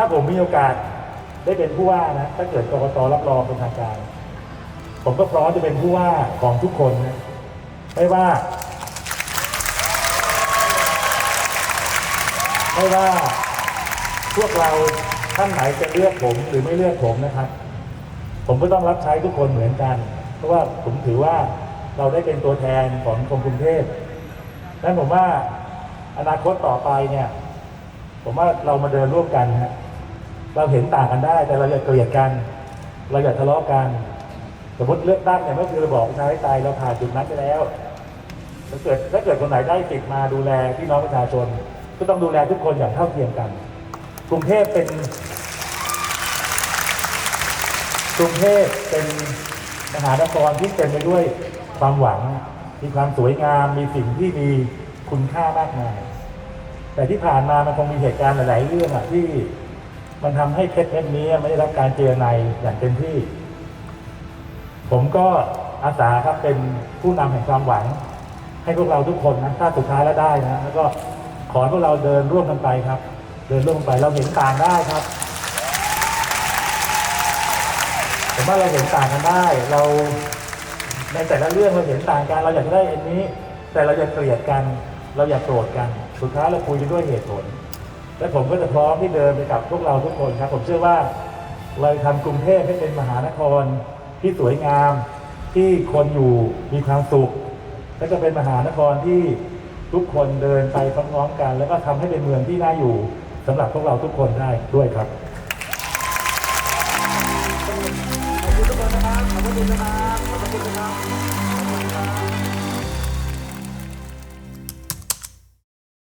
ถ้าผมมีโอกาสได้เป็นผู้ว่านะ ถ้าเกิดกรกตรับรองเป็นทางการ ผมก็พร้อมจะเป็นผู้ว่าของทุกคนนะ ไม่ว่า ไม่ว่า พวกเราท่านไหนจะเลือกผมหรือไม่เลือกผมนะครับ ผมก็ต้องรับใช้ทุกคนเหมือนกัน เพราะว่าผมถือว่าเราได้เป็นตัวแทนของคนกรุงเทพนั้นผมว่าอนาคตต่อไปเนี่ย ผมว่าเรามาเดินร่วมกันฮะ เราเห็นต่างกันได้ แต่เราอย่าเกลียดกัน เราอย่าทะเลาะกัน สมมติเลือกตั้งเนี่ยเมื่อคือระบอบประชาธิปไตยเราผ่านจุดนั้นไปแล้วถ้าเกิดถ้าเกิดคนไหนได้ติดมาดูแลพี่น้องประชาชน ก็ต้องดูแลทุกคนอย่างเท่าเทียมกัน กรุงเทพเป็น กรุงเทพเป็นมหานครที่เต็มไปด้วยความหวัง มีความสวยงาม มีสิ่งที่มีคุณค่ามากมาย แต่ที่ผ่านมามันคงมีเหตุการณ์หลาย ๆ เรื่องอะที่ มันทำให้เพชรเม็ดนี้ไม่ได้รับการเจรไนอย่างเต็มที่ ผมก็อาสาครับเป็นผู้นำแห่งความหวัง ให้พวกเราทุกคนนะถ้าสุดท้ายแล้วได้นะแล้วก็ขอพวกเราเดินร่วมกันไปครับ เดินร่วมกันไปเราเห็นต่างได้ครับผมว่าเราเห็นต่างกันได้ เราในแต่ละเรื่องเราเห็นต่างกันเราอยากได้อันนี้ แต่เราอย่าเกลียดกัน เราอย่าโกรธกัน สุดท้ายเราคุยกันด้วยเหตุผล และผมก็จะพร้อมที่เดินไปกับพวกเราทุกคนครับ ผมเชื่อว่าเราทำกรุงเทพให้เป็นมหานครที่สวยงามที่คนอยู่มีความสุข และจะเป็นมหานครที่ทุกคนเดินไปพร้อมๆกัน แล้วก็ทำให้เป็นเมืองที่น่าอยู่ สำหรับพวกเราทุกคนได้ด้วยครับขอบคุณทุกคนนะครับขอบคุณนะครับขอบคุณนะครับ